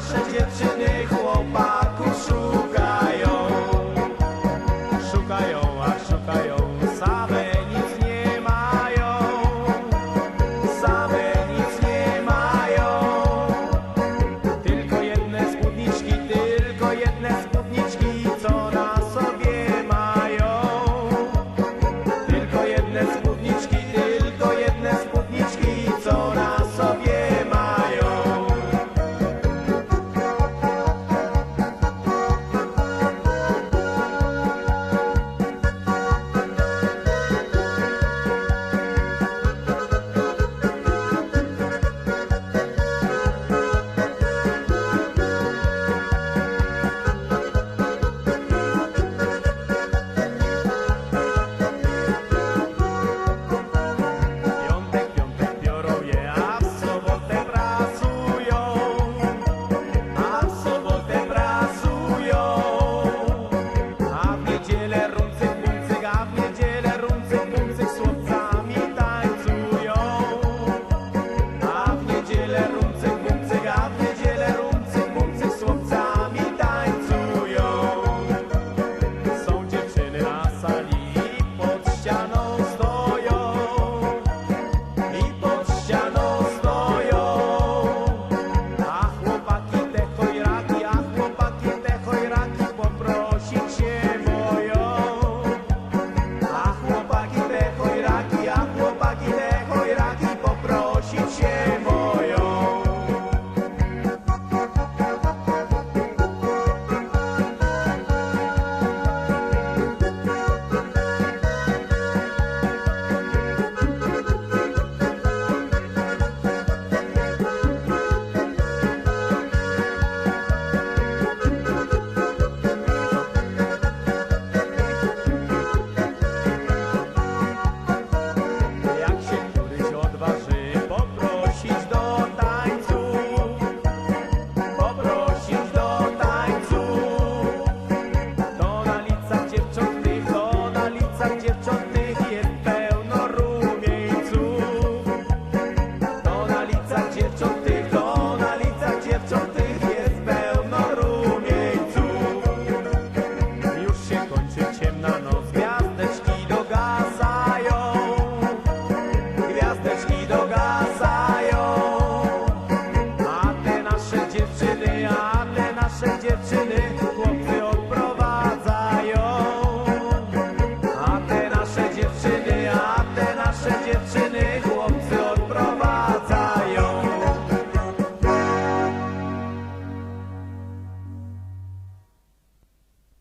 nasze dziewczyny chłopaku szukają, szukają, a szukają.